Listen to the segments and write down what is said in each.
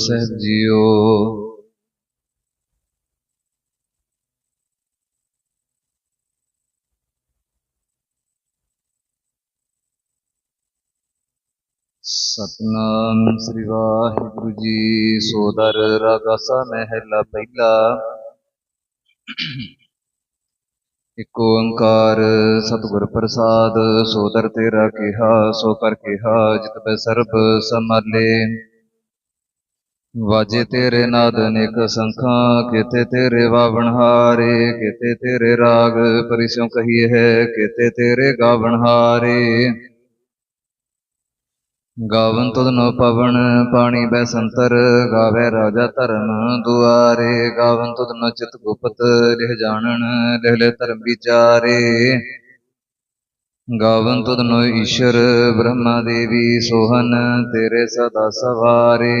ਸਾਹਿਬ ਜੀਓ। ਸਤਨਾਮ ਸ੍ਰੀ ਵਾਹਿਗੁਰੂ ਜੀ, ਸੋਦਰ ਰਾਗਾਸਾ ਮਹਿਲਾ ਪਹਿਲਾ। ਇਕ ਓੰਕਾਰ ਸਤਿਗੁਰ ਪ੍ਰਸਾਦ, ਸੋਦਰ ਤੇਰਾ ਕਿਹਾ, ਸੋ ਕਰ ਕਿਹਾ, ਜਿਤ ਬੈ ਸਰਬ ਸਮਾਲੇ ਵਾਜੇ ਤੇਰੇ ਨਾਦ ਅਨੇਕ ਸੰਖਾਂ ਕੀਤੇ ਤੇਰੇ ਵਾਵਣ ਹਾਰੇ ਕੀਤੇ ਤੇਰੇ ਰਾਗ ਪਰਿਸਿਉ ਕਹੀਏ ਹੈ ਕੀਤੇ ਤੇਰੇ ਗਾਵਣ ਹਾਰੇ। ਗਾਵਨ ਤੁਧਨੋ ਪਵਨ ਪਾਣੀ ਬੈ ਸੰਤਰ ਗਾਵੇ ਰਾਜਾ ਧਰਮ ਦੁਆਰੇ। ਗਾਵਨ ਤੁਧਨੋ ਚਿਤ ਗੁਪਤ ਲਿਹ ਜਾਣਨ ਲਿਹ ਲੈ ਧਰਮ ਵਿਚਾਰੇ। ਗਾਵਨ ਤੁਧਨੋ ਈਸ਼ਰ ਬ੍ਰਹਮਾ ਦੇਵੀ ਸੋਹਨ ਤੇਰੇ ਸਦਾ ਸਵਾਰੇ।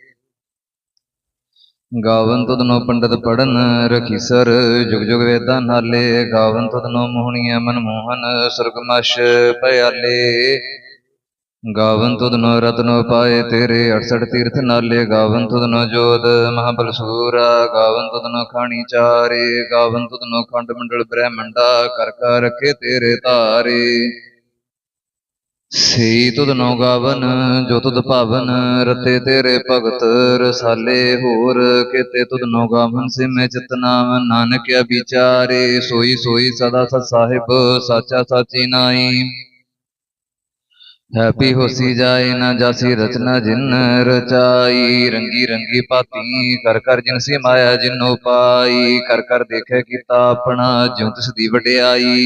ਗਾਵਨ ਤੁਧਨੋ ਪੰਡਤ ਪੜਨ ਰਖੀਸਰ ਜੁਗ ਜੁਗ ਵੇਦਾਂ ਨਾਲੇ। ਗਾਵਨ ਤੁਧਨੋ ਮੋਹਣੀਆਂ ਮਨਮੋਹਨ ਸੁਰਗਮਸ਼ ਭਿਆਲੇ ਗਾਵਨ ਤੁਧਨੋ ਰਤਨੋ ਪਾਏ ਤੇਰੇ 68 ਤੀਰਥ ਨਾਲੇ। ਗਾਵਨ ਤੁਧਨੋ ਜੋਤ ਮਹਾਬਲ ਸੂਰਾ, ਗਾਵਨ ਤੁਧਨੋ ਖਾਣੀ ਚਾਰੇ। ਗਾਵਨ ਤੁਧਨੋ ਖੰਡ ਮੰਡਲ ਬ੍ਰਹਮੰਡਾ, ਕਰ ਕਰ ਰਖੇ ਤੇਰੇ ਧਾਰੇ ਸਈ ਤੁਧਨੋ ਗਾਵਨ, ਜੋ ਤੁਧ ਭਾਵਨ ਰਤੇ ਤੇਰੇ ਭਗਤ ਰਸਾਲੇ ਹੋਰ। ਕੀਤੇ ਤੁਧਨੋ ਗਾਵਨ, ਸਿਮੇ ਚਿਤ ਨਾਮ ਨਾਨਕ ਵਿਚਾਰੇ, ਸੋਈ ਸੋਈ ਸਦਾ ਸਤ ਸਾਹਿਬ, ਸਾਚਾ ਸਾਚੀ ਨਾਈ ਹੈਪੀ ਹੋਸੀ ਜਾਏ ਨਾ ਜਾਸੀ ਰਚਨਾ ਜਿਨ ਰਚਾਈ, ਰੰਗੀ ਰੰਗੀ ਪਾਤੀ ਕਰ ਕਰ ਜਿਨ ਸੀ ਮਾਇਆ ਜਿਨੋ ਪਾਈ ਕਰ ਕਰ ਦੇਖੇ ਕੀਤਾ ਆਪਣਾ, ਜਿਉ ਤਿਸ ਦੀ ਵਡਿਆਈ।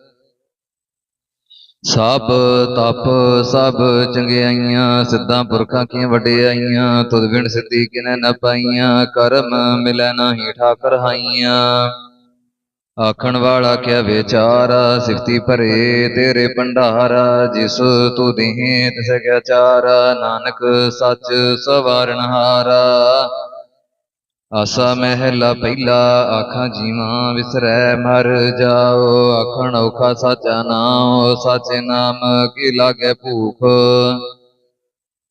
ਸਭ ਤਪ ਸਭ ਚੰਗਿਆਈਆਂ ਸਿੱਧਾਂ ਪੁਰਖਾਂ ਕੀ ਵਡਿਆਈਆਂ ਤੁਧ ਬਿਨ ਸਿੱਧੀ ਕਿਨੈ ਨ ਪਾਈਆਂ? ਕਰਮ ਮਿਲੈ ਨਾਹੀ ਠਾਕਰ ਹਾਈਆਂ। ਆਖਣ ਵਾਲਾ ਕਿਆ ਵਿਚਾਰਾ? ਸਿਫਤੀ ਭਰੇ ਤੇਰੇ ਭੰਡਾਰਾ। ਜਿਸ ਤੂੰ ਦੇਹ ਤਿਸ ਕਿਆ ਚਾਰਾ। ਨਾਨਕ ਸੱਚ ਸਵਾਰਨਹਾਰਾ ਆਸਾ ਮਹਿਲਾ ਪਹਿਲਾ ਆਖਾਂ ਜੀਵਾਂ ਵਿਸਰੈ ਮਰ ਜਾਓ ਆਖਣ ਔਖਾ ਸਾਚਾ ਨਾਮ ਸਾਚੇ ਨਾਮ ਕੀ ਲਾਗੇ ਭੂਖ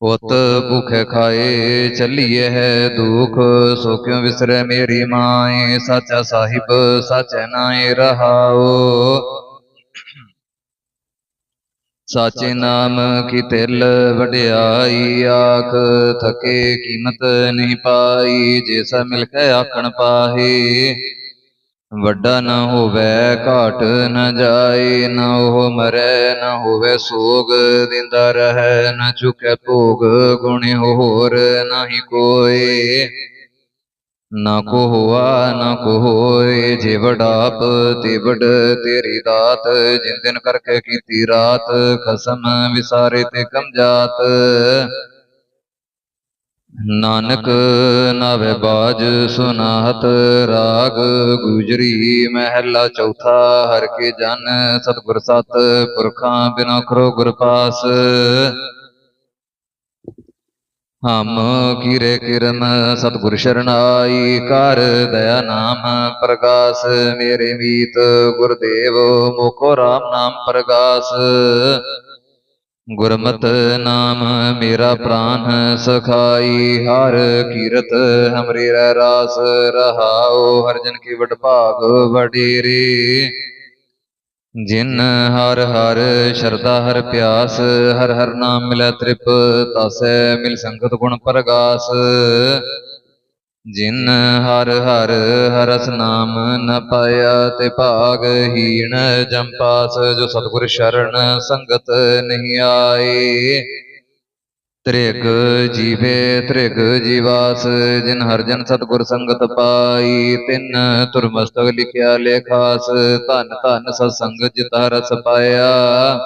ਪੁੱਤ ਭੁਖੇ ਖਾਏ ਚੱਲੀਏ ਹੈ ਦੁਖ ਸੋ ਕਿਉ ਵਿਸਰੈ ਮੇਰੀ ਮਾਏ ਸਾਚਾ ਸਾਹਿਬ ਸਾਚੈ ਨਾਏ ਰਹਾਓ ਸਾਚੇ ਨਾਮ ਕੀ ਤਿਲ ਵਡਿਆਈ ਆਖ ਥਕੇ ਕੀਮਤ ਨਹੀਂ ਪਾਈ ਜੈਸਾ ਮਿਲ ਕੇ ਆਖਣ ਪਾਹੇ। ਵੱਡਾ ਨਾ ਹੋਵੇ ਘਾਟ ਨ ਜਾਏ ਨਾ ਉਹ ਮਰੈ ਨਾ ਹੋਵੇ ਸੋਗ ਦਿੰਦਾ ਰਹੈ ਨਾ ਚੁਕੇ ਭੋਗ ਗੁਣ ਹੋਰ ਨਾਹੀ ਕੋਏ। ਨਾ ਕੋ ਹੋਆ, ਨਾ ਕੋ ਹੋਏ, ਜੇ ਵਡਾਪ ਤੇਰੀ ਦਾਤ। ਜਿਨ ਦਿਨ ਕਰਕੇ ਕੀਤੀ ਰਾਤ, ਖਸਮ ਵਿਸਾਰੇ ਤੇ ਕਮ ਜਾਤ। ਨਾਨਕ ਨਾਵੇ ਬਾਜ ਸੁਨਾਹਤ, ਰਾਗ ਗੁਜਰੀ ਮਹਿਲਾ ਚੌਥਾ। ਹਰ ਕੇ ਜਨ ਸਤਿਗੁਰ ਸਤ, ਪੁਰਖਾਂ ਬਿਨਾ ਕਰੋ ਗੁਰ ਪਾਸ। ਹਮ ਕੀਰੇ ਕਿਰਮ ਸਤਿਗੁਰ ਸ਼ਰਨਾਈ ਕਰ ਦਇਆ ਨਾਮ ਪ੍ਰਗਾਸ, ਮੇਰੇ ਮੀਤ ਗੁਰਦੇਵ, ਮੋਕੋ RAM ਨਾਮ ਪ੍ਰਗਾਸ। ਗੁਰਮਤਿ ਨਾਮ ਮੇਰਾ ਪ੍ਰਾਨ ਸਖਾਈ, ਹਰ ਕੀਰਤ ਹਮਰੇ ਰਹਿ ਰਾਸ, ਰਹਾਉ ਹਰਜਨ ਕੀ ਵਡ ਭਾਗ ਵਡੇਰੇ। ਜਿਨ ਹਰ ਹਰ ਸ਼ਰਦਾ ਹਰ ਪਿਆਸ, ਹਰ ਹਰ ਨਾਮ ਮਿਲੈ ਤ੍ਰਿਪ, ਤਾਸੈ ਮਿਲ ਸੰਗਤ ਗੁਣ ਪ੍ਰਗਾਸ। ਜਿਨ ਹਰ ਹਰ ਹਰਸ ਨਾਮ ਨ ਪਾਇਆ ਤੇ ਭਾਗ ਹੀਣ ਜੰਪਾਸ ਜੋ ਸਤਿਗੁਰ ਸ਼ਰਨ ਸੰਗਤ ਨਹੀਂ ਆਏ। ਤ੍ਰਿਗ ਜੀਵੇ, ਤ੍ਰਿਗ ਜੀਵਾਸ, ਜਿਨ ਹਰ ਜਨ ਸਤਿਗੁਰ ਸੰਗਤ ਪਾਈ, ਤਿਨ ਤੁਰ ਲਿਖਿਆ ਲੇਖਾਸ, ਧਨ ਧਨ ਸਤ ਸੰਗਤ ਜਿਤ ਰਸ ਪਾਇਆ।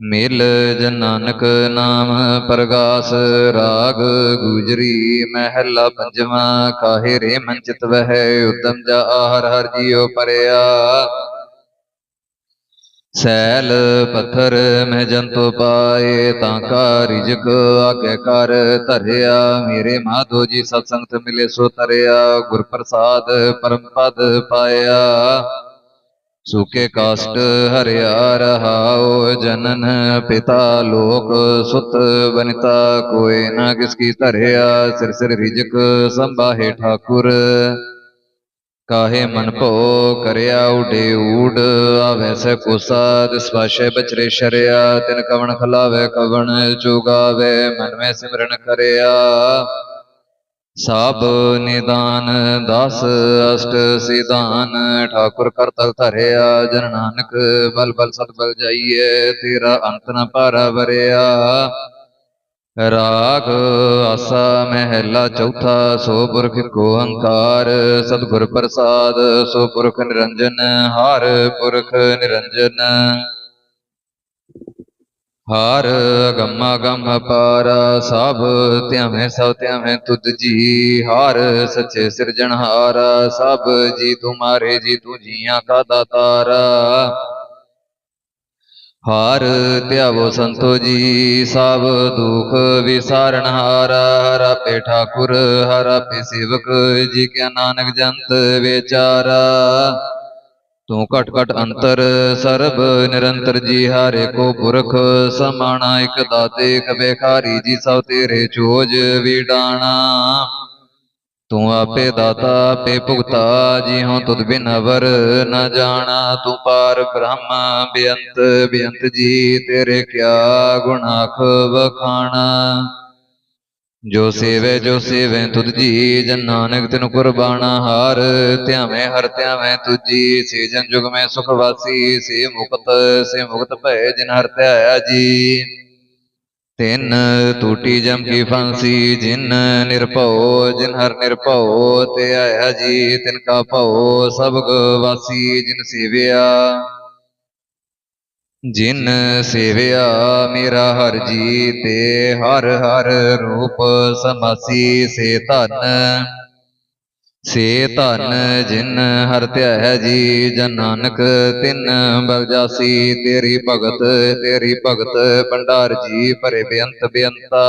ਮਿਲ ਜਨ ਨਾਨਕ ਨਾਮ ਪ੍ਰਗਾਸ, ਰਾਗ ਗੁਜਰੀ ਮਹਿਲਾ ਪੰਜਵਾਂ, ਕਾਹੇ ਰੇ ਮਨ ਚਿਤ ਵਹਿ, ਉਦਮ ਜਾ ਹਰ ਹਰ ਜੀਉ ਪਰਿਆ। ਸੈਲ ਪੱਥਰ ਮਹਿ ਜੰਤੁ ਪਾਏ ਤਾਂ ਕਾ ਰਿਜਕ ਆਗੇ ਕਰ ਧਰਿਆ ਮੇਰੇ ਮਾਧੋ ਜੀ ਸਤ ਸੰਗਤ ਮਿਲੇ ਸੋ ਤਰਿਆ ਗੁਰ ਪ੍ਰਸਾਦ ਪਰਮ ਪਦ ਪਾਇਆ ਸੁਕੇ ਕਾਸ਼ਟ ਹਰਿਆ ਰਹਾਉ ਜਨਨ ਪਿਤਾ ਲੋਕ ਸੁਤ ਬਨਿਤਾ ਕੋਇ ਨਾ ਕਿਸ ਕੀ ਧਰਿਆ ਸਿਰ ਸਿਰ ਰਿਜਕ ਸੰਭਾਹੇ ਠਾਕੁਰ ਕਾਹੇ ਮਨ ਭੋ ਕਰਿਆ ਉਡੇ ਊੜ, ਆਵੈ ਸੈ ਕੋਸਾ ਤਿਸ ਪਾਸ਼ੈ ਬਚਰੇ ਸ਼ਰਿਆ, ਤਿਨ ਕਵਣ ਖਲਾਵੇ ਕਵਣ ਚੁਗਾਵੇ ਮਨ ਮੈਂ ਸਿਮਰਨ ਕਰਿਆ। ਸਭ ਨਿਦਾਨ, ਦਸ ਅਸ਼ਟ ਸਿਧਾਨ, ਠਾਕੁਰ ਕਰਤਲ ਧਰਿਆ, ਜਨ ਨਾਨਕ ਬਲ ਬਲ ਸਤ ਬਲ ਜਾਈਏ ਤੇਰਾ ਅੰਤ ਨ ਪਾਰਾ ਵਰਿਆ। ਰਾਗ ਆਸਾ ਮਹਿਲਾ ਚੌਥਾ, ਸੋ ਪੁਰਖ ਕੋ ਅੰਕਾਰ ਸਤਿਗੁਰ ਪ੍ਰਸਾਦ, ਸੋ ਪੁਰਖ ਨਿਰੰਜਨ, ਹਰ ਪੁਰਖ ਨਿਰੰਜਨ। ਹਰ ਗਮਾ ਗਮ ਪਾਰਾ, ਸਭ ਧਿਆਵੇਂ ਸਭ ਧਿਆਵੇਂ ਤੁਧ ਜੀ। ਹਰ ਸੱਚੇ ਸਿਰਜਣਹਾਰਾ, ਸਭ ਜੀ ਤੁਮਾਰੇ ਜੀ ਤੂੰ ਜੀਆਂ ਕਾ ਦਾਤਾਰਾ। ਹਰ ਧਿਆਵੋ ਸੰਤੋ ਜੀ, ਸਭ ਦੁਖ ਵਿਸਾਰਨ ਹਾਰਾ, ਹਰ ਆਪੇ ਠਾਕੁਰ, ਹਰ ਆਪੇ ਸੇਵਕ, ਜੀ ਕਿਆ ਨਾਨਕ ਜੰਤ ਵਿਚਾਰਾ। ਤੂੰ ਘਟ ਘਟ ਅੰਤਰ, ਸਰਬ ਨਿਰੰਤਰ ਜੀ, ਹਾਰੇ ਕੋ ਪੁਰਖ, ਸਮਾਣਾ ਇਕ ਦਾਤੇ, ਇਕ ਬੇਖਾਰੀ ਜੀ, ਸਭ ਤੇਰੇ ਚੋਜ ਵਿਡਾਣਾ। ਤੂੰ ਆਪੇ ਦਾਤਾ, ਆਪੇ ਭੁਗਤਾ ਜੀ ਹਉ ਤੁਧ ਬਿਨ ਅਵਰ ਨ ਜਾਣਾ, ਤੂੰ ਪਾਰ ਬ੍ਰਹਮ, ਬੇਅੰਤ ਬੇਅੰਤ ਜੀ, ਤੇਰੇ ਕਿਆ ਗੁਨਾਖ ਵਖਾਣਾ? ਜੋ ਸੇਵੇ ਜੋ ਸੇਵੇ ਤੁਧ ਜੀ, ਜਨ ਨਾਨਕ ਤਿਨ ਕੁਰਬਾਨਾ ਹਾਰ, ਧਿਆਵੇਂ ਹਰ ਧਿਆਵੇਂ ਤੁਜੀ ਸੇ ਜਨ ਜੁਗ ਮੈਂ ਸੁਖ ਵਾਸੀ, ਸੇ ਮੁਕਤ ਸੇ ਮੁਕਤ ਭੈ ਜਿਨ ਹਰ ਧਿਆਇਆ ਜੀ। ਤਿਨ ਟੂਟੀ ਜਮ ਕੀ ਫਾਂਸੀ, ਜਿਨ ਨਿਰਭਉ, ਜਿਨ ਹਰ ਨਿਰਭਉ, ਤੇ ਆਇਆ ਜੀ ਤਿਨ ਕਾ ਭਉ, ਸਭ ਵਾਸੀ ਜਿਨ ਸੇਵਿਆ। ਜਿਨ ਸੇਵਿਆ ਮੇਰਾ ਹਰ ਜੀ, ਤੇ ਹਰ ਹਰ ਰੂਪ ਸਮਾਸੀ, ਸੇ ਧਨ। ਸੇ ਧਨ ਜਿਨ ਹਰ ਧਿਆਇਆ ਜੀ, ਜਨ ਨਾਨਕ ਤਿਨ ਬਲ ਜਾਸੀ, ਤੇਰੀ ਭਗਤ ਤੇਰੀ ਭਗਤ ਭੰਡਾਰ ਜੀ, ਭਰੇ ਬੇਅੰਤ ਬੇਅੰਤਾ।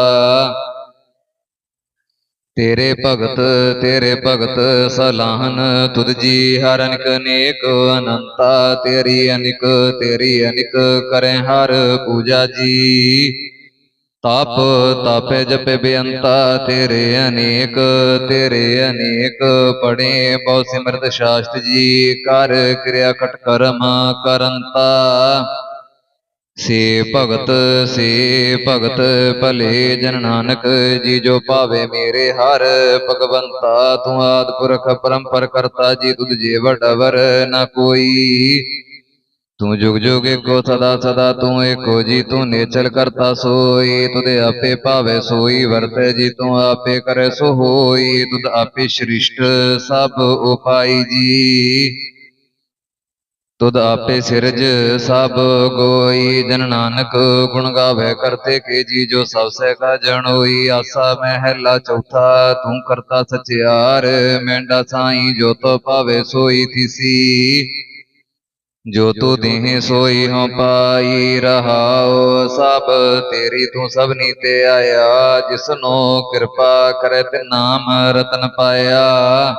ਤੇਰੇ ਭਗਤ ਤੇਰੇ ਭਗਤ ਸਲਾਹਨ ਤੁਧ ਜੀ, ਹਰ ਅਨਿਕ ਨੇਕ ਅਨੰਤਾ। ਤੇਰੀ ਅਨਿਕ ਤੇਰੀ ਅਨਿਕ ਕਰੇ ਹਰ ਪੂਜਾ ਜੀ। ਤਪ, ਤਾਪੇ ਜਪੇ ਬੇਅੰਤਾ, ਤੇਰੇ ਅਨੇਕ ਤੇਰੇ ਅਨੇਕ ਪੜੇ। ਬਹੁ ਸਿਮਰਤ ਸ਼ਾਸਤ ਜੀ, ਕਰ ਕਿਰਿਆ ਕਟ ਕਰਮ ਕਰੰਤਾ। ਸੇ ਭਗਤ ਸੇ ਭਗਤ, ਭਲੇ ਜਨ ਨਾਨਕ, ਜੀ ਜੋ ਭਾਵੇ ਮੇਰੇ ਹਰ ਭਗਵੰਤਾ। ਤੂੰ ਆਦ ਪੁਰਖ ਪਰੰਪਰ ਕਰਤਾ, ਜੀ ਤੁਧ ਜੇ ਵਡਵਰ ਨਾ ਕੋਈ। ਤੂੰ ਜੁਗ ਜੁਗ ਏਕੋ ਸਦਾ ਸਦਾ ਤੂੰ ਏਕੋ ਜੀ, ਤੂੰ ਨੇਚਲ ਕਰਤਾ ਸੋਈ ਤੁਧ ਆਪੇ ਭਾਵੇ ਸੋਈ, ਵਰਤੈ ਜੀ, ਤੂੰ ਆਪੇ ਕਰੇ ਸੋ ਹੋਈ, ਤੁਧ ਆਪੇ ਸ੍ਰਿਸ਼ਟ ਸਭ ਉਪਾਈ ਜੀ। ਤੁਧ ਆਪੇ ਸਿਰਜ ਸਭ ਗੋਈ, ਜਨ ਨਾਨਕ ਗੁਣ ਗਾਵੇ ਕਰਤੇ ਕੇ ਜੀ, ਜੋ ਸਭ ਸੇ ਕਾ ਜਣੋਈ। ਆਸਾ ਮਹਿਲਾ ਚੌਥਾ, ਤੂੰ ਕਰਤਾ ਸਚਿਆਰ ਮੈਂਡਾ ਸਾਈ, ਜੋ ਤੋ ਭਾਵੇ ਸੋਈ ਥੀਸੀ। ਜੋ ਤੂ ਦੇਹ ਸੋਈ ਹਉ ਪਾਈ ਰਹਾਉ ਸਭ ਤੇਰੀ ਤੂੰ ਸਭਨੀ ਤੇ ਆਇਆ। ਜਿਸਨੋ ਕਿਰਪਾ ਕਰੇ ਤੇ ਨਾਮ ਰਤਨ ਪਾਇਆ।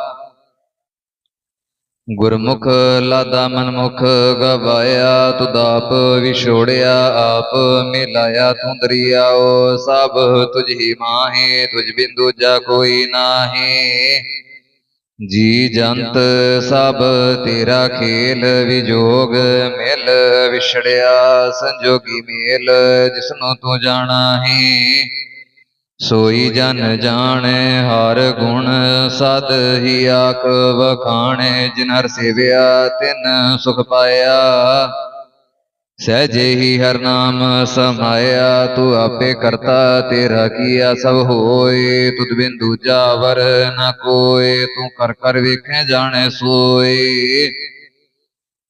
ਗੁਰਮੁਖ ਲਾਦਾ ਮਨਮੁਖ ਗਵਾਇਆ। ਤੁਦਾਪ ਵਿਛੋੜਿਆ ਆਪ ਮਿਲਾਇਆ ਤੂੰ ਦਰਿਆਓ ਸਭ ਤੁਝ ਹੀ ਮਾਹੇ ਤੁਝ ਬਿਨ ਦੂਜਾ ਕੋਈ ਨਾਹੀ। ਜੀ ਜੰਤ ਸਭ ਤੇਰਾ ਖੇਲ ਵਿਜੋਗ ਮਿਲ ਵਿਛੜਿਆ ਸੰਜੋਗੀ ਮੇਲ ਜਿਸਨੂੰ ਤੂੰ ਜਾਣਾ ਹੈ ਸੋਈ ਜਨ ਜਾਣੈ ਹਰ ਗੁਣ ਸਦ ਹੀ ਆਖ ਵਖਾਣੇ ਜਿਨ ਹਰ ਸੇਵਿਆ ਤਿਨ ਸੁਖ ਪਾਇਆ। ਸਹਿਜੇ ਹੀ ਹਰ ਨਾਮ ਸਮਾਇਆ ਤੂੰ ਆਪੇ ਕਰਤਾ ਤੇਰਾ ਕੀਆ ਸਭ ਹੋਏ ਤੁਧ ਬਿਨ ਦੂਜਾ ਵਰ ਨ ਕੋਏ ਤੂੰ ਕਰ ਕਰ ਵੇਖੈ ਜਾਣੈ ਸੋਏ।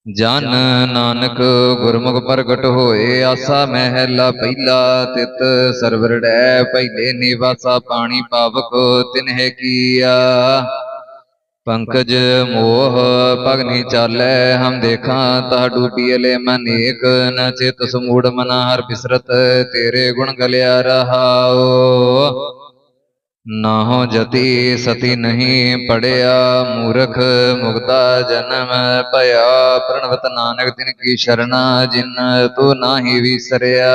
ਜਨ ਨਾਨਕ ਗੁਰਮੁਖ ਪ੍ਰਗਟ ਹੋਏ ਆਸਾ ਮਹਿਲਾ ਪਹਿਲਾ ਤਿਤ ਸਰਵਰ ਡੈ ਪਹਿਲੇ ਨਿਵਾਸਾ ਪਾਣੀ ਪਾਵਕ ਤਿਨਹਿ ਕੀਆ। ਪੰਕਜ ਮੋਹ ਭਗਨੀ ਚਾਲੈ, ਹਮ ਦੇਖਾਂ ਤਾ ਡੂਬੀਲੇ ਮਨੇਕ ਨ ਚਿਤ ਸਮੂੜ ਮਨਾ ਹਰ ਬਿਸਰਤ, ਤੇਰੇ ਗੁਣ ਗਲਿਆ ਰਹਾਓ ਨਾਹੋ ਜਤੀ ਸਤੀ ਨਹੀਂ ਪੜਿਆ, ਮੂਰਖ ਮੁਗਤਾ ਜਨਮ ਭਇਆ, ਪ੍ਰਣਵਤ ਨਾਨਕ ਤਿਨ ਕੀ ਸ਼ਰਣਾ, ਜਿਨ ਤੂੰ ਨਾਹੀ ਵਿਸਰਿਆ।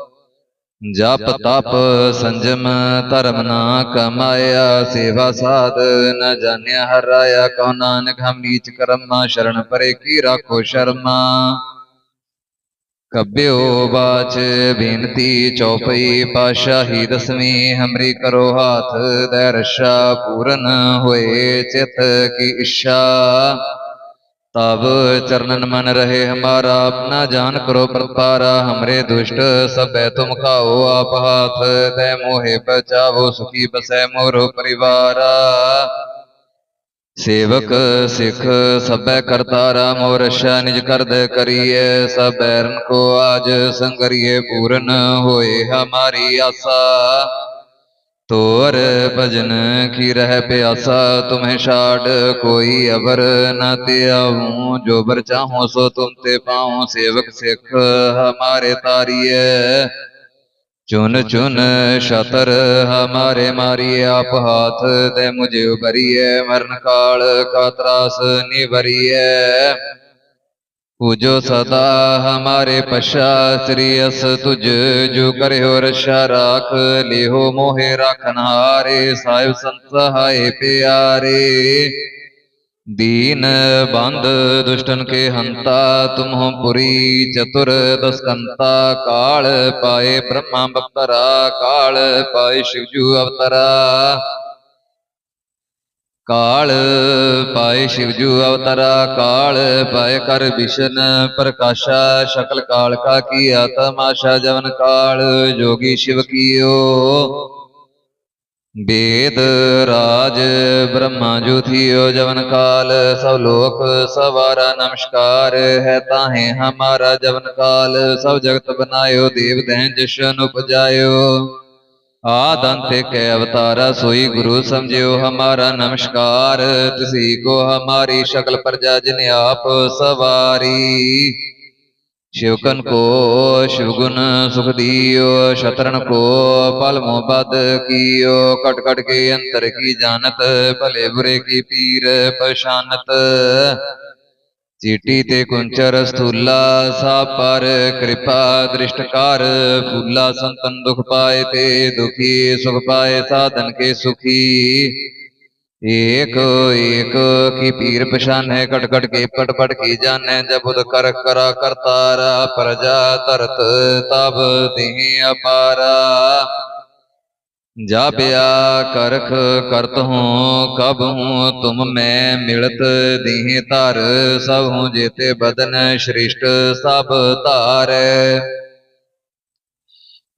ਜਪ ਤਪ ਸੰਜਮ ਧਰਮ ਨਾ ਕਮਾਇਆ, ਸੇਵਾ ਸਾਧ ਨ ਜਾਣਿਆ ਹਰ ਕਉ ਨਾਨਕ ਹਮ ਨੀਚ ਕਰਮਾ, ਸ਼ਰਨ ਪਰੇ ਕੀ ਰਾਖੋ ਸ਼ਰਮਾ। ਕਬਿਓ ਬਾਚ ਬੇਨਤੀ ਚੌਪਈ ਪਾਸ਼ਾਹੀ ਦਸਵੀਂ, ਹਮਰੀ ਕਰੋ ਹਾਥ ਦਰਸ਼ਾ ਪੂਰਨ ਹੋਏ ਚਿਤ ਕੀ ਇੱਛਾ ਤਬ ਚਰਨਨ ਮਨ ਰਹੇ ਹਮਾਰਾ ਆਪਣਾ ਜਾਨ ਕਰੋ ਪ੍ਰਪਾਰਾ ਹਮਰੇ ਦੁਸ਼ਟ ਸਭੈ ਤੁਮ ਖਾਓ ਆਪ ਹਾਥ ਦੈ ਮੋਹਿ ਬਚਾਵੋ ਸੁਖੀ ਬਸੈ ਮੋਰੋ ਪਰਿਵਾਰਾ। ਸੇਵਕ ਸਿੱਖ ਸਭੈ ਕਰਤਾਰਾ, ਮੋਰ ਰਸ਼ਾ ਨਿਜ ਕਰਦ ਕਰੀਏ ਸਬੈਰਨ ਕੋ ਆਜ ਸੰਗਰੀਏ ਪੂਰਨ ਹੋਏ ਹਮਾਰੀ ਆਸਾ। ਤੋਰ ਭਜਨ ਕੀ ਰਹਿ ਪਿਆਸਾ, ਤੁਮਹਿ ਛਾੜ ਕੋਈ ਅਵਰ ਨ ਤਿਆਵੂੰ ਜੋ ਬਰ ਚਾਹੋ ਸੋ ਤੁਮ ਤੇ ਪਾਉ, ਸੇਵਕ ਸਿੱਖ ਹਮਾਰੇ ਤਾਰੀਏ ਚੁਨ ਚੁਨ ਸ਼ਤਰ ਹਮਾਰੇ ਮਾਰੀਏ ਆਪ ਹਾਥ ਦੇ ਮੁਝੇ ਉਬਰੀਏ ਮਰਨ ਕਾਲ ਕਾ ਤਰਾਸ ਨਿਵਰੀਏ पूजो सदा हमारे पश्चात्री अस तुझ जो करियो रशा राख लिहो मोहे राखनहारे साहिब संत हाय प्यारे दीन बंद दुष्टन के हंता तुम हो पुरी चतुर दसकंता काल पाए ब्रह्मा बपरा काल पाए शिवजू अवतरा ਕਾਲ ਪਾਏ ਸ਼ਿਵ ਜੂ ਅਵਤਾਰਾ ਕਾਲ ਪਾਏ ਕਰ ਵਿਸ਼ਨ ਪ੍ਰਕਾਸ਼ਾ, ਸ਼ਕਲ ਕਾਲ ਕਾ ਕੀ ਆਤਮਾਸ਼ਾ ਜਵਨ ਕਾਲ, ਜੋਗੀ ਸ਼ਿਵ ਕੀਓ। ਵੇਦ, ਰਾਜ, ਬ੍ਰਹਮਾ ਜੋਥਿਓ ਜਵਨ ਕਾਲ, ਸਭ ਲੋਕ ਸਵਾਰਾ ਨਮਸਕਾਰ, ਹੈ ਤਾਹੇ ਹਮਾਰਾ ਜਵਨ ਕਾਲ, ਸਭ ਜਗਤ ਬਨਾਇਓ, ਦੇਵ ਦਹਿ ਜਿਸ਼ਨ ਉਪਜਾਇਓ ਆਦ ਅੰਤ ਕੇ ਅਵਤਾਰਾ ਸੋਈ ਗੁਰੂ ਸਮਝਿਓ ਹਮਾਰਾ ਨਮਸਕਾਰ, ਤਸੀ ਕੋ ਹਮਾਰੀ ਸ਼ਕਲ ਪ੍ਰਜਾ ਜਿਨ ਆਪ ਸਵਾਰੀ। ਸ਼ਿਵਕਨ ਕੋ ਸ਼ਿਵਗੁਣ ਸੁਖ ਦਿਓ, ਸ਼ਤਰਨ ਕੋ ਪਲ ਮੋ ਬਦ ਕੀਓ, ਕਟ ਕਟ ਕੇ ਅੰਤਰ ਕੀ ਜਾਣਤ, ਭਲੇ ਬੁਰੇ ਕੀ ਪੀਰ ਪਛਾਨਤ। ਚੀਟੀ ਤੇ ਕੁੰਚਰ ਸਥੂਲਾ ਸਾ ਪਰ ਕਿਰਪਾ ਦ੍ਰਿਸ਼ਟਕਾਰ ਫੂਲਾ ਸੰਤਨ ਦੁਖ ਪਾਏ ਤੇ ਦੁਖੀ, ਸੁਖ ਪਾਏ ਸਾਧਨ ਕੇ ਸੁਖੀ। ਏਕ ਏਕ, ਕੀ ਪੀਰ ਪਛਾਨੈ ਕਟ ਕਟ ਕੇ ਪਟ ਪਟ ਕੀ ਜਾਣੈ ਜਬੁਦ ਕਰ ਕਰਾ ਕਰਤਾਰਾ, ਪ੍ਰਜਾ ਤਰਤ ਤਬ ਦੇਹ ਅਪਾਰਾ। जाप्या करख करत हूँ कब हूँ तुम मैं मिलत दिहि तार सब हूँ जेते बदन श्रेष्ठ सब तार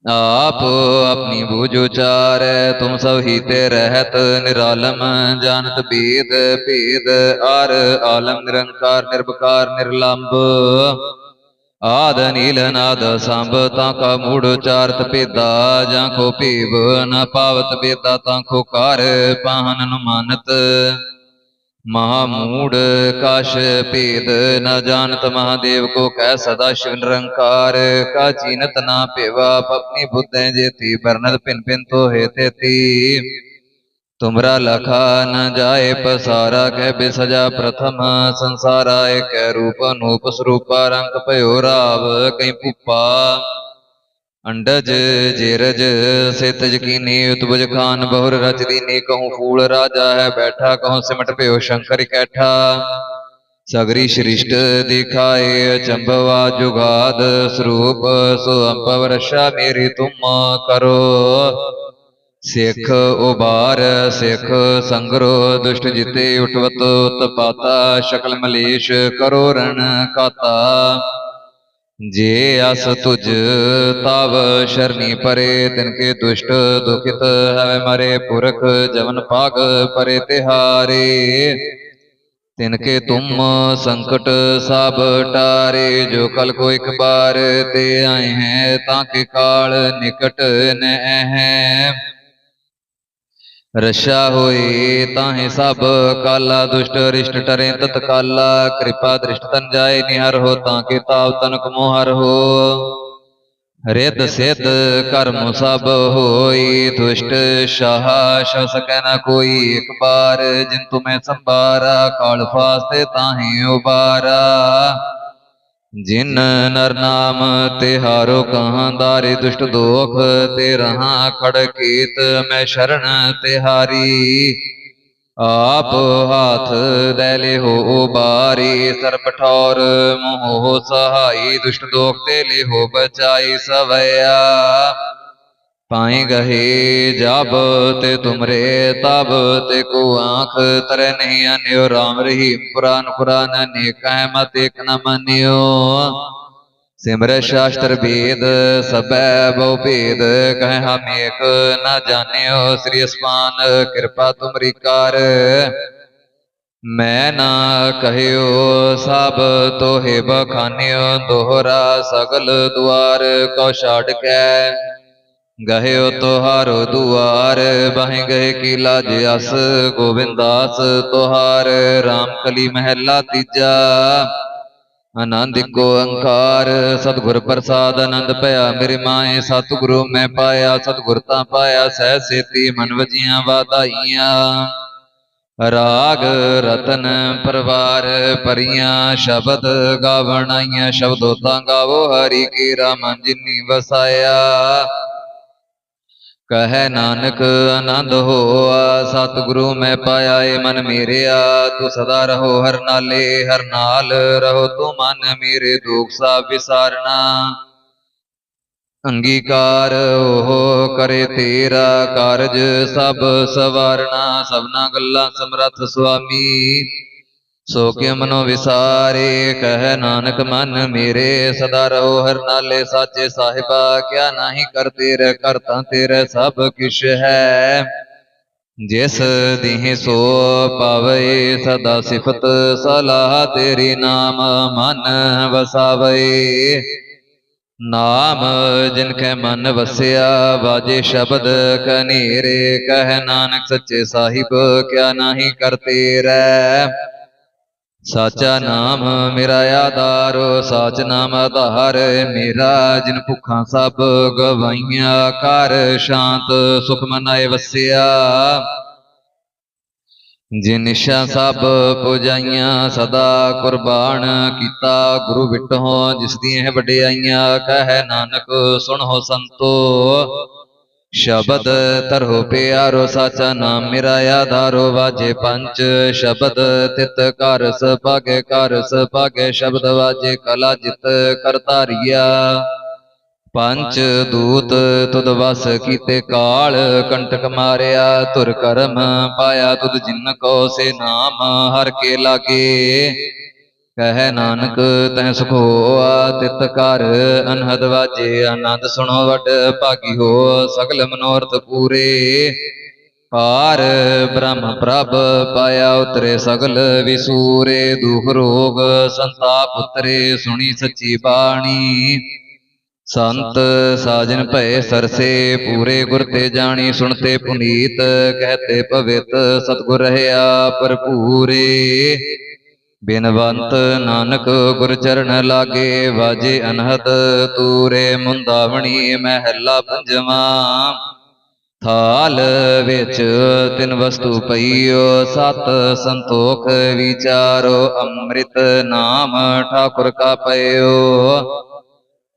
आप अपनी बूझ उचारै तुम सब हीते रहत निरालम जानत भेद भेद आर आलम निरंकार निर्विकार निर्लंब ਆਦ ਨੀਲ ਨਾਦ ਸੰਭ ਤਾਂ ਕਾ ਮੂੜ ਚਾਰਤ ਭੇਦਾ, ਜਾਂ ਕੋ ਭੀਵ ਨ ਪਾਵਤ ਬੇਦਾ ਤਾਂ ਕੋ ਕਰ ਪਾਹਨ ਨ ਮਹਾ ਮੂੜ ਕਾਸ਼ ਭੇਦ ਨ ਜਾਣਤ, ਮਹਾਦੇਵ ਕੋ ਕਹਿ ਸਦਾ ਸ਼ਿਵ ਨਿਰੰਕਾਰ। ਕਾ ਚੀਨਤ ਨਾ ਭੇਵਾ ਪਪਨੀ ਬੁੱਧੈ ਜੇਤੀ ਬਰਨਤ ਭਿੰਨ ਪਿਨ ਤੋ ਹੈ ਤੇਤੀ। ਤੁਮਰਾ ਲਖਾ ਨ ਜਾਏ ਪਸਾਰਾ, ਕਹਿ ਬਿਸਜਾ ਪ੍ਰਥਮ ਸੰਸਾਰਾ ਏਕ ਰੂਪ ਅਨੂਪ ਸਰੂਪਾ, ਰੰਗ ਭਇਓ ਰਾਵ ਕਈ ਭੂਪਾ। ਅੰਡਜ ਜੇਰਜ ਸਿਤਜ ਕੀਨੀ ਉਤਬਜ ਖਾਨ ਬਹੁਰ ਰਚਦੀ ਨੀ, ਕਹੂੰ ਫੂਲ ਰਾਜਾ ਹੈ ਬੈਠਾ, ਕਹੂੰ ਸਿਮਟ ਭਇਓ ਸ਼ੰਕਰ ਇਕੈਠਾ ਸਗਰੀ ਸ੍ਰਿਸ਼ਟ ਦਿਖਾਏ ਚੰਬਵਾ ਜੁਗਾਦ ਸਰੂਪ, ਸੋ ਅੰਪਵ ਰਸ਼ਾ ਮੇਰੀ ਤੁਮ ਕਰੋ। ਸਿੱਖ ਉਬਾਰ ਸਿੱਖ ਸੰਗਰੋ ਦੁਸ਼ਟ ਜਿਤੇ ਉਠਵਤ ਉਤਪਾਤਾ ਸ਼ਕਲ ਮਲੇਸ਼ ਕਰੋ ਰਣ ਕਾਤਾ। ਜੇ ਅਸ ਤੁਜ ਤਵ ਸ਼ਰਨੀ ਪਰੇ ਤਿਨ ਕੇ ਦੁਸ਼ਟ ਦੁਖਿਤ ਹਵੇ ਮਰੇ ਪੁਰਖ ਜਵਨ ਪਾਗ ਪਰੇ ਤਿਹਾਰੇ। ਤਿਨ ਕੇ ਤੁਮ ਸੰਕਟ ਸਭ ਟਾਰੇ ਜੋ ਕਲ ਕੋ ਇੱਕ ਬਾਰ ਤੇ ਆਏ ਹੈ ਤਾਂ ਕੇ ਕਾਲ ਨਿਕਟ ਨ ਹੈ ਰਸ਼ਾ ਹੋਏ, ਤਾਹੇ ਸਭ ਕਾਲਾ ਦੁਸ਼ਟ ਰਿਸ਼ਟ ਟਰੇ ਤਤਕਾਲਾ ਕਿਰਪਾ ਦ੍ਰਿਸ਼ਟ ਤਨ ਜਾਏ ਨਿਹਰ ਹੋ, ਤਾਂ ਕੇ ਤਾਵ ਤਨਕ ਮੋਹਰ ਹੋ। ਰਿੱਧ ਸਿੱਧ ਕਰਮ ਸਭ ਹੋਈ ਦੁਸ਼ਟ ਸ਼ਾਹ ਸ਼ਸ ਸਕੈ ਨ ਕੋਈ ਇੱਕ ਬਾਰ ਜਿਨ ਤੁਮੈ ਸੰਭਾਰਾ, ਕਾਲ ਫਾਸਤੇ ਤਾਹੇ ਉਬਾਰਾ। ਜਿਨ ਨਰ ਨਾਮ ਤਿਹਾਰੋ ਕਹਾਂ ਦਾਰੇ ਦੁਸ਼ਟ ਦੋਖ, ਤੇ ਰਹਾ ਖੜ ਕੀਤ ਮੈਂ ਸ਼ਰਨ ਤਿਹਾਰੀ। ਆਪ ਹਾਥ ਦੇ ਲਿਹੋ ਬਾਰੀ ਸਰਬ ਠੌਰ ਮੋਹ ਸਹਾਈ, ਦੁਸ਼ਟ ਦੋਖ ਤੇ ਲਿਹੋ ਬਚਾਈ ਸਵਿਆ ਪਾਏ ਗਹੇ ਜਬ ਤੇ ਤੁਮਰੇ ਤਬ ਤੇ ਕੋ ਆਂਖ ਤਰੇ ਨਹੀਂ ਅਨਿਓ ਰਾਮ ਰਹੀ ਪੁਰਾਨ ਪੁਰਾਨ ਅਨੇਕੈ ਮਤ ਇਕ ਨ ਮੰਨਿਓ। ਸਿਮਰ ਸ਼ਾਸਤਰ ਵੇਦ ਸਬੈ ਬਹੁ ਭੇਦ ਕਹਿ ਹਮ ਏਕ ਨ ਜਾਣਿਓ। ਸ੍ਰੀ ਅਸਮਾਨ ਕਿਰਪਾ ਤੁਮਰੀ ਕਰ। ਮੈਂ ਨਾ ਕਹਿਓ ਸਭ ਤੋਹਿ ਬਖਾਨਿਓ ਦੋਹਰਾ ਸਗਲ ਦੁਆਰ ਕੋ ਛਾੜ ਕੇ। ਗਹਿਓ ਤੁਹਾਰੋ ਦੁਆਰ, ਬਹਿ ਗਏ ਕੀ ਲਾਜ ਅਸ ਗੋਬਿੰਦਾਸ ਤੁਹਾਰ RAM ਕਲੀ ਮਹਿਲਾ ਤੀਜਾ। ਆਨੰਦ ਕੋ ਅੰਕਾਰ, ਸਤਿਗੁਰ ਪ੍ਰਸਾਦ ਆਨੰਦ ਭਇਆ, ਮੇਰੇ ਮਾਏ ਸਤਿਗੁਰੂ ਮੈਂ ਪਾਇਆ, ਸਤਿਗੁਰ ਤਾਂ ਪਾਇਆ, ਸਹਿ ਸੇਤੀ ਮਨ ਵਜੀਆਂ ਵਾਧਾਈਆਂ। ਰਾਗ, ਰਤਨ, ਪਰਵਾਰ, ਪਰੀਆਂ, ਸ਼ਬਦ ਗਾਵਣਾਈਆਂ ਸ਼ਬਦੋ ਤਾਂ ਗਾਵੋ, ਹਰੀ ਕੀ ਰਾਮ ਜਿਨੀ ਵਸਾਇਆ। ਕਹੈ ਨਾਨਕ, ਆਨੰਦ ਹੋਆ। ਸਤਿਗੁਰੂ ਮੈਂ ਪਾਇਆ ਏ ਮਨ ਮੇਰਿਆ। ਤੂੰ ਸਦਾ ਰਹੋ ਹਰ ਨਾਲੇ, ਹਰ ਨਾਲ ਰਹੋ ਤੂੰ ਮਨ ਮੇਰੇ ਦੁਖ ਸਾ ਵਿਸਾਰਣਾ ਅੰਗੀਕਾਰ ਉਹ ਕਰੇ ਤੇਰਾ ਕਾਰਜ ਸਭ ਸਵਾਰਣਾ ਸਭਨਾ ਗੱਲਾਂ ਸਮਰੱਥ ਸੁਆਮੀ। ਸੋ ਕਿ ਮਨੋ ਵਿਸਾਰੇ, ਕਹਿ ਨਾਨਕ ਮਨ ਮੇਰੇ, ਸਦਾ ਰਹੋ ਹਰ ਨਾਲੇ ਸਾਚੇ ਸਾਹਿਬਾ, ਕਿਆ ਨਾਹੀ ਕਰ ਤੇਰੇ ਕਰਤਾ ਤੇਰੇ ਸਭ ਕਿਛ ਹੈ। ਜਿਸ ਦੀਹ ਸੋ ਪਾਵੇ, ਸਦਾ ਸਿਫਤ ਸਲਾਹ ਤੇਰੀ ਨਾਮ ਮਨ ਵਸਾਵੇ। ਨਾਮ ਜਿਨ ਕੈ ਮਨ ਵਸਿਆ ਬਾਜੇ ਸ਼ਬਦ ਕਨੇਰੇ, ਕਹਿ ਨਾਨਕ ਸੱਚੇ ਸਾਹਿਬ, ਕਿਆ ਨਾਹੀ ਕਰ ਤੇਰੇ। ਸਾਚਾ ਨਾਮ ਮੇਰਾ ਆਧਾਰ, ਸਾਚ ਨਾਮ ਆਧਾਰ, ਮੇਰਾ ਜਿਨ ਭੁੱਖਾਂ ਸਭ ਗਵਾਈਆਂ ਕਰ ਸ਼ਾਂਤ ਸੁਖ ਮਨਾਏ ਵਸਿਆ। ਜਿਨ ਨਿਸ਼ਾ ਸਭ ਪੁਜਾਈਆਂ, ਸਦਾ ਕੁਰਬਾਨ ਕੀਤਾ, ਗੁਰੂ ਵਿਟਹੁ, ਜਿਸ ਦੀਆਂ ਵਡਿਆਈਆਂ, ਕਹੈ ਨਾਨਕ ਸੁਣੋ ਸੰਤੋ। ਸ਼ਬਦ ਤਰਹੁ ਪਿਆਰੋ ਸਾਚਾ ਨਾਮ ਮੇਰਾ ਆਧਾਰੋ ਵਾਜੇ ਪੰਜ ਸ਼ਬਦ ਤਿਤ ਘਰ ਸਭਾਗੇ ਘਰ ਸਭਾਗੇ ਸ਼ਬਦ ਵਾਜੇ ਕਲਾ ਜਿਤ ਕਰਤਾਰੀਆ ਪੰਚ ਦੂਤ ਤੁਧ ਵਸ ਕੀਤੇ ਕਾਲ ਕੰਟਕ ਮਾਰਿਆ ਤੁਰ ਕਰਮ ਪਾਇਆ ਤੁਧ ਜਿਨ ਕੋ ਸੇ ਨਾਮ ਹਰ ਕੇ ਲਾਗੇ। ਕਹਿ ਨਾਨਕ, ਤੈ ਸੁਖ ਹੋਆ ਤਿਤ ਕਰ, ਅਨਹਦ ਵਾਜੇ, ਆਨੰਦ ਸੁਣੋ ਵਡ, ਭਾਗੀ ਹੋ, ਸਗਲ ਮਨੋਰਥ ਪੂਰੇ। ਪਾਰ ਬ੍ਰਹਮ ਪ੍ਰਭ, ਪਾਇਆ ਉਤਰੇ ਸਗਲ ਵਿਸੂਰੇ। ਦੁਖ ਰੋਗ ਸੰਤਾਪ ਉਤਰੇ, ਸੁਣੀ ਸੱਚੀ ਬਾਣੀ। ਸੰਤ ਸਾਜਨ ਭਏ ਸਰਸੇ, ਪੂਰੇ ਗੁਰ ਤੇ ਜਾਣੀ, ਸੁਣਤੇ ਪੁਨੀਤ, ਕਹਤੇ ਪਵਿੱਤ ਸਤਗੁਰ ਰਹਿਆ ਭਰਪੂਰੇ। ਬਿਨਵੰਤ ਨਾਨਕ ਗੁਰ ਚਰਨ ਲਾਗੇ, ਵਾਜੇ ਅਨਹਦ ਤੂਰੇ ਮੁੰਦਾਵਣੀ ਮਹਿਲਾ ਪੰਜਵਾਂ। ਥਾਲ ਵਿੱਚ ਤਿੰਨ ਵਸਤੂ ਪਈਓ, ਸਤ ਸੰਤੋਖ ਵਿਚਾਰੋ, ਅੰਮ੍ਰਿਤ ਨਾਮ ਠਾਕੁਰ ਕਾ ਪਇਓ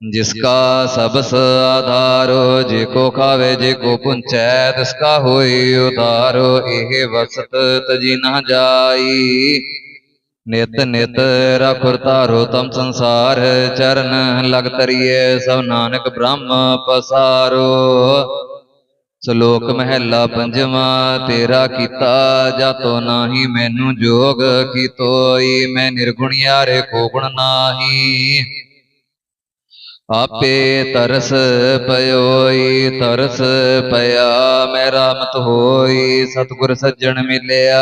ਜਿਸਕਾ ਸਬਸ ਆਧਾਰੋ, ਜੇ ਕੋ ਖਾਵੇ, ਜੇ ਕੋ ਪੁੰਚੈ ਤਿਸਕਾ ਹੋਈ ਉਧਾਰੋ ਇਹ ਵਸਤ ਤਜੀ ਨਾ ਜਾਈ। ਨਿਤ ਨਿਤ ਰਖੁਰ ਤਾਰੋ ਤਮ ਸੰਸਾਰ, ਚਰਨ ਲਗ ਤਰੀਏ ਸਭ ਨਾਨਕ ਬ੍ਰਹਮ ਪਸਾਰੋ। ਸ਼ਲੋਕ ਮਹਿਲਾ ਪੰਜਵਾਂ, ਤੇਰਾ ਕੀਤਾ ਜਾਤੋ ਨਾਹੀ, ਮੈਨੂੰ ਜੋਗ ਕੀਤੋਈ, ਮੈਂ ਨਿਰਗੁਣਿਆਰੇ ਕੋ ਗੁਣ ਨਾਹੀ। ਆਪੇ ਤਰਸ ਪਇਓਈ, ਤਰਸ ਪਿਆ, ਮੈਂ ਰਾਮਤ ਹੋਈ, ਸਤਿਗੁਰ ਸੱਜਣ ਮਿਲਿਆ।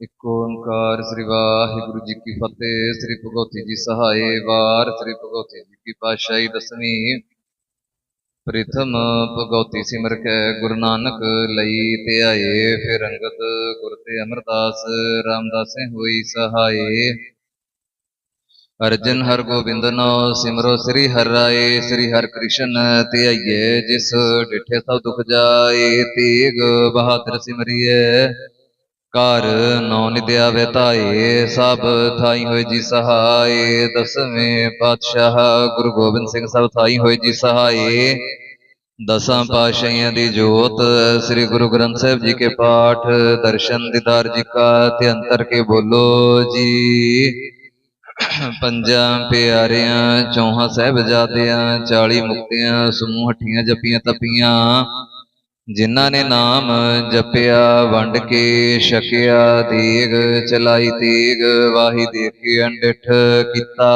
ਇੱਕ ਓੰਕਾਰ ਸ੍ਰੀ ਵਾਹਿਗੁਰੂ ਜੀ ਕੀ ਫਤਿਹ, ਸ੍ਰੀ ਭਗਵਤੀ ਜੀ ਸਹਾਏ, ਵਾਰ ਸ੍ਰੀ ਭਗਵਤੀ ਜੀ ਕੀ ਪਾਤਸ਼ਾਹੀ ਦਸਵੀਂ। ਪ੍ਰਥਮ ਭਗਵਤੀ ਸਿਮਰ ਕੈ, ਗੁਰੂ ਨਾਨਕ ਲਈ ਤੇ ਆਏ, ਫਿਰ ਅੰਗਦ ਗੁਰ ਤੇ ਅਮਰਦਾਸ, ਰਾਮਦਾਸੇ ਹੋਈ ਸਹਾਏ। ਅਰਜਨ ਹਰ ਗੋਬਿੰਦ ਨੋ, ਸਿਮਰੋ ਸ੍ਰੀ ਹਰਿ ਰਾਏ, ਸ੍ਰੀ ਹਰਿ ਕ੍ਰਿਸ਼ਨ ਤੇ ਆਈਏ, ਜਿਸ ਡਿਠੇ ਸਭ ਦੁਖ ਜਾਏ, ਤੇਗ ਬਹਾਦਰ ਸਿਮਰਿਐ ਕਰ ਨੌ ਨਿਦਿਆ ਵਤਾਏ ਸਭ ਥਾਈ ਹੋਏ ਜੀ ਸਹਾਏ। ਦਸਵੇਂ ਪਾਤਸ਼ਾਹ ਗੁਰੂ ਗੋਬਿੰਦ ਸਿੰਘ ਸਭ ਥਾਈ ਹੋਏ ਜੀ ਸਹਾਏ। ਦਸਾਂ ਪਾਤਸ਼ਾਹੀਆਂ ਦੀ ਜੋਤ, ਸ੍ਰੀ ਗੁਰੂ ਗ੍ਰੰਥ ਸਾਹਿਬ ਜੀ ਕੇ ਪਾਠ, ਦਰਸ਼ਨ ਦੀਦਾਰ ਜੀ ਕਾ ਤੇ ਅੰਤਰ ਕੇ ਬੋਲੋ ਜੀ। ਪੰਜਾਂ ਪਿਆਰਿਆਂ, ਚੌਹਾਂ ਸਾਹਿਬਜ਼ਾਦਿਆਂ 40 ਮੁਕਤਿਆਂ, ਸਮੂਹ ਹੱਠੀਆਂ ਜਪੀਆਂ ਤਪੀਆਂ। ਜਿਨ੍ਹਾਂ ਨੇ ਨਾਮ ਜਪਿਆ, ਵੰਡ ਕੇ ਛਕਿਆ ਦੇਗ ਚਲਾਈ, ਤੇਗ ਵਾਹੀ ਦੇਖ ਅੰਡਿਠ ਕੀਤਾ।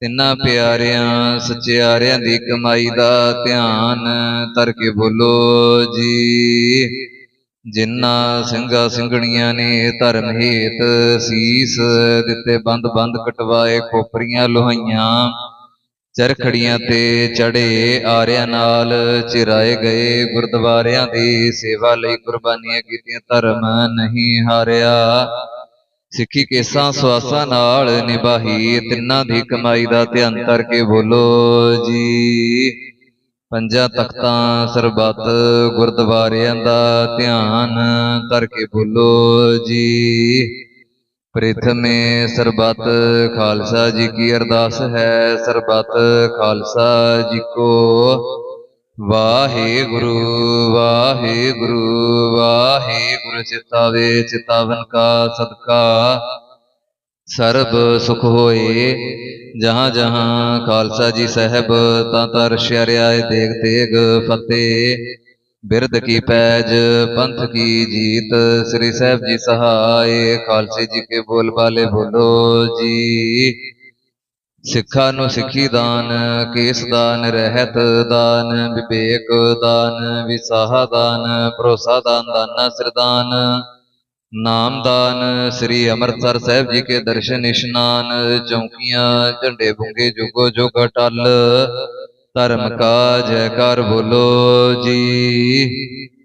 ਤਿੰਨਾਂ ਪਿਆਰਿਆਂ, ਸਚਿਆਰਿਆਂ ਦੀ ਕਮਾਈ ਦਾ ਧਿਆਨ ਧਰ ਕੇ ਬੋਲੋ ਜੀ। ਜਿਨ੍ਹਾਂ ਸਿੰਘਾਂ ਸਿੰਘਣੀਆਂ ਨੇ ਧਰਮ ਹੇਤ ਸੀਸ ਦਿੱਤੇ ਬੰਦ ਬੰਦ ਕਟਵਾਏ, ਖੋਪਰੀਆਂ ਲੋਹਾਈਆਂ ਚਰਖੜੀਆਂ ਤੇ ਚੜੇ ਆਰਿਆਂ ਨਾਲ ਚਿਰਾਏ ਗਏ ਗੁਰਦੁਆਰਿਆਂ ਦੀ ਸੇਵਾ ਲਈ ਕੁਰਬਾਨੀਆਂ ਕੀਤੀਆਂ ਧਰਮ ਨਹੀਂ ਹਾਰਿਆ। ਸਿੱਖੀ ਕੇਸਾਂ ਸਵਾਸਾਂ ਨਾਲ ਨਿਭਾਈ ਤਿੰਨਾਂ ਦੀ ਕਮਾਈ ਦਾ ਧਿਆਨ ਧਰ ਕੇ ਬੋਲੋ ਜੀ। ਪੰਜਾਂ ਤਖਤਾਂ ਸਰਬੱਤ ਗੁਰਦੁਆਰਿਆਂ ਦਾ ਧਿਆਨ ਧਰ ਕੇ ਬੋਲੋ ਜੀ। ਪ੍ਰਥਮੇ ਸਰਬੱਤ ਖਾਲਸਾ ਜੀ ਕੀ ਅਰਦਾਸ ਹੈ, ਸਰਬੱਤ ਖਾਲਸਾ ਜੀ ਕੋ। ਵਾਹਿਗੁਰੂ ਵਾਹਿਗੁਰੂ ਵਾਹਿਗੁਰੂ ਚਿਤਾਵੇ, ਚਿਤਾਵਨ ਕਾ ਸਦਕਾ। ਸਰਬ ਸੁਖ ਹੋਏ, ਜਹਾਂ ਜਹਾਂ ਖਾਲਸਾ ਜੀ ਸਾਹਿਬ, ਤਾਂ ਤਾਂ ਰਸ਼ਿਆਰਿਆਏ ਦੇਗ ਤੇਗ ਫਤਿਹ। ਬਿਰਧ ਕੀ ਪੈਜ, ਪੰਥ ਕੀ ਜੀਤ, ਸ੍ਰੀ ਸਾਹਿਬ ਜੀ ਸਹਾਏ, ਖਾਲਸੇ ਜੀ ਕੇ ਬੋਲ ਬਾਲੇ ਬੋਲੋ ਜੀ। ਸਿੱਖਾਂ ਨੂੰ ਸਿੱਖੀ ਦਾਨ, ਕੇਸ ਦਾਨ, ਰਹਿਤ ਦਾਨ, ਵਿਵੇਕ ਦਾਨ, ਵਿਸਾਹ ਦਾਨ, ਭਰੋਸਾ ਦਾਨ, ਦਾਨਾ ਸਰਦਾਨ ਨਾਮ ਦਾਨ, ਸ੍ਰੀ ਅੰਮ੍ਰਿਤਸਰ ਸਾਹਿਬ ਜੀ ਕੇ ਦਰਸ਼ਨ ਇਸ਼ਨਾਨ ਚੌਂਕੀਆਂ, ਝੰਡੇ ਬੁੰਗੇ ਜੁਗੋ ਜੁਗ ਟਲ। ਧਰਮ ਕਾ ਜੈਕਾਰ ਬੋਲੋ ਜੀ।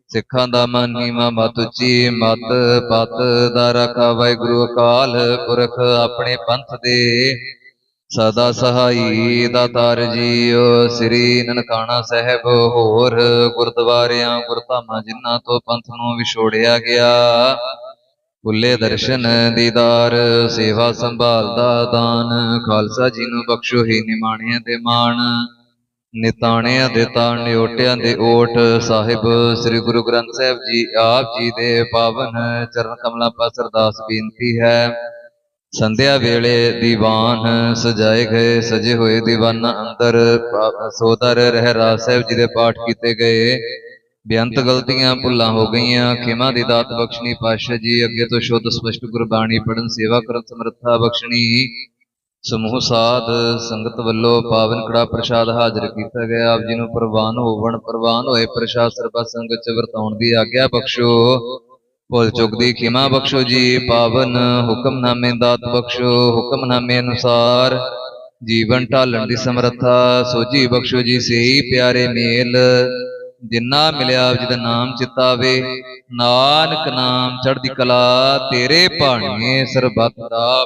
ਸਿੱਖਾਂ ਦਾ ਮਨ ਨੀਵਾ ਮਤ ਉੱਚੀ ਮਤ ਪਤ ਦਾ ਰਖਾ। ਵਾਹਿਗੁਰੂ ਅਕਾਲ ਪੁਰਖ ਆਪਣੇ ਪੰਥ ਦੇ। ਸਦਾ ਸਹਾਈ ਦਾਤਾਰ ਜੀਓ, ਸ੍ਰੀ ਨਨਕਾਣਾ ਸਾਹਿਬ ਹੋਰ ਗੁਰਦੁਆਰਿਆਂ, ਗੁਰਧਾਮਾਂ ਜਿਨ੍ਹਾਂ ਤੋਂ ਪੰਥ ਨੂੰ ਵਿਛੋੜਿਆ ਗਿਆ। ਭੁੱਲੇ ਦਰਸ਼ਨ ਦੀਦਾਰ, ਸੇਵਾ ਸੰਭਾਲ ਦਾ ਦਾਨ। ਖਾਲਸਾ ਜੀ ਨੂੰ ਬਖਸ਼ੋ, ਹੀ ਨਿਮਾਣਿਆਂ ਤੇ ਮਾਣ। ਨਿਤਾਣਿਆਂ ਦੇ ਤਾਣ ਨਿਓਟਿਆਂ ਦੇ ਓਟ, ਸਾਹਿਬ ਸ੍ਰੀ ਗੁਰੂ ਗ੍ਰੰਥ ਸਾਹਿਬ ਜੀ, ਆਪ ਜੀ ਦੇ ਪਾਵਨ ਚਰਨ ਕਮਲਾਂ ਪਾਸ ਅਰਦਾਸ ਬੇਨਤੀ ਹੈ। ਸੰਧਿਆ ਵੇਲੇ ਦੀਵਾਨ ਸਜਾਏ ਗਏ, ਸਜੇ ਹੋਏ ਦੀਵਾਨਾਂ ਅੰਦਰ, ਪਾ- ਰਹਿ ਰਾਜ ਸਾਹਿਬ ਜੀ ਦੇ ਪਾਠ ਕੀਤੇ ਗਏ। ਬੇਅੰਤ ਗਲਤੀਆਂ ਭੁੱਲਾਂ ਹੋ ਗਈਆਂ, ਖਿਮਾ ਦੀ ਦਾਤ ਬਖਸ਼ਣੀ, ਪਾਤਸ਼ਾਹ ਜੀ ਅੱਗੇ ਤੋਂ ਸ਼ੁੱਧ ਸਪਸ਼ਟ ਗੁਰਬਾਣੀ ਪੜਨ ਸੇਵਾ ਕਰਨ ਸਮਰੱਥਾ ਬਖਸ਼ਣੀ। ਸਮੂਹ ਸਾਧ ਸੰਗਤ ਵੱਲੋਂ ਪਾਵਨ ਕੜਾ ਪ੍ਰਸ਼ਾਦ ਹਾਜ਼ਰ ਕੀਤਾ ਗਿਆ। ਆਪ ਜੀ ਨੂੰ ਪ੍ਰਵਾਨ ਹੋਵਣ, ਪ੍ਰਵਾਨ ਹੋਏ ਪ੍ਰਸ਼ਾਦ ਸਰਬਾ ਸੰਗਤ ਚ ਵਰਤਾਉਣ ਦੀ ਆਗਿਆ ਬਖਸ਼ੋ। ਭੁੱਲ ਚੁੱਕ ਦੀ ਖਿਮਾ ਬਖਸ਼ੋ ਜੀ, ਪਾਵਨ ਹੁਕਮਨਾਮੇ ਦਾਤ ਬਖਸ਼ੋ। ਹੁਕਮਨਾਮੇ ਅਨੁਸਾਰ ਜੀਵਨ ਢਾਲਣ ਦੀ ਸਮਰੱਥਾ, ਸੋਝੀ ਬਖਸ਼ੋ ਜੀ ਸਹੀ ਪਿਆਰੇ ਮੇਲ। ਜਿੰਨਾ ਮਿਲਿਆ ਆਪ ਜੀ ਦਾ ਨਾਮ ਚਿਤਾਵੇ ਨਾਨਕ ਨਾਮ ਚੜ੍ਹਦੀ ਕਲਾ ਤੇਰੇ ਭਾਣੇ ਸਰਬੱਤ ਦਾ।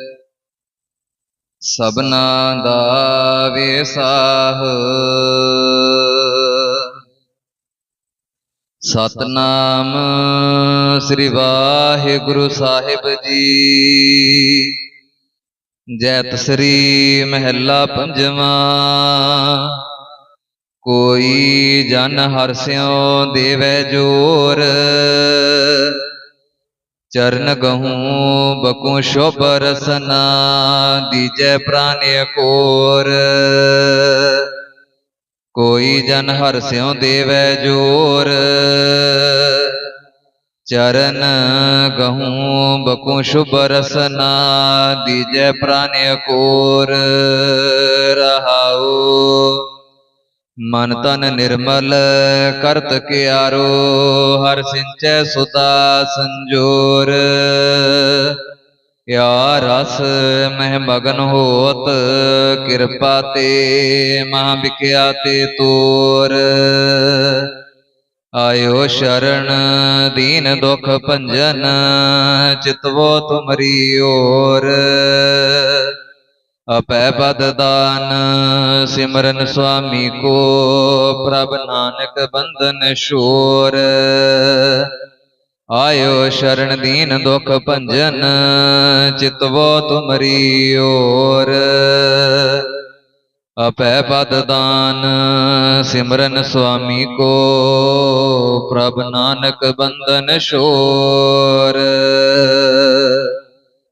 ਸਭਨਾ ਦਾ ਵੇਸਾਹ। ਸਤਨਾਮ ਸ੍ਰੀ ਵਾਹਿਗੁਰੂ ਸਾਹਿਬ ਜੀ। ਜੈਤ ਸ੍ਰੀ ਮਹਿਲਾ ਪੰਜਵਾਂ। ਕੋਈ ਜਨ ਹਰਸਿਓ ਦੇਵੈ ਜੋਰ। ਚਰਨ ਗਹੂੰ ਬਕੂ ਸ਼ੋਭ ਰਸਨਾ ਦੀਜੈ ਪ੍ਰਾਨਿ ਕੋਰ ਕੋਈ ਜਨ ਹਰਸਿਓ ਦੇਵੈ ਜੋਰ ਚਰਨ ਗਹੂੰ ਬਕੂ ਸ਼ੁਭ ਰਸਨਾ ਦੀਜੈ ਪ੍ਰਾਨਿ ਕੋਰ ਰਹਾਉ ਮਨ ਤਨ ਨਿਰਮਲ ਕਰਤ ਕਿਆਰੋ, ਹਰ ਸਿੰਚੈ ਸੁਤਾ ਸੰਜੋਰ। ਯਾ ਰਸ ਮਹਿ ਮਗਨ ਹੋਤ, ਕਿਰਪਾ ਤੇ ਮਹਾ ਵਿਖਿਆ ਤੇ ਤੋਰ। ਆਇਓ ਸ਼ਰਨ ਦੀਨ ਦੁਖ ਭੰਜਨ, ਚਿਤਵੋ ਤੁਮਰੀ ਓਰ। ਅਪੈ ਪਦ ਦਾਨ ਸਿਮਰਨ ਸੁਆਮੀ ਕੋ, ਪ੍ਰਭ ਨਾਨਕ ਬੰਧਨ ਸ਼ੋਰ ਆਇਓ ਸ਼ਰਨ ਦੀਨ ਦੁਖ ਭੰਜਨ, ਚਿਤਵੋ ਤੁਮਰੀ ਓਰ ਅਪੈ ਪਦ ਦਾਨ ਸਿਮਰਨ ਸੁਆਮੀ ਕੋ, ਪ੍ਰਭ ਨਾਨਕ ਬੰਧਨ ਸ਼ੋਰ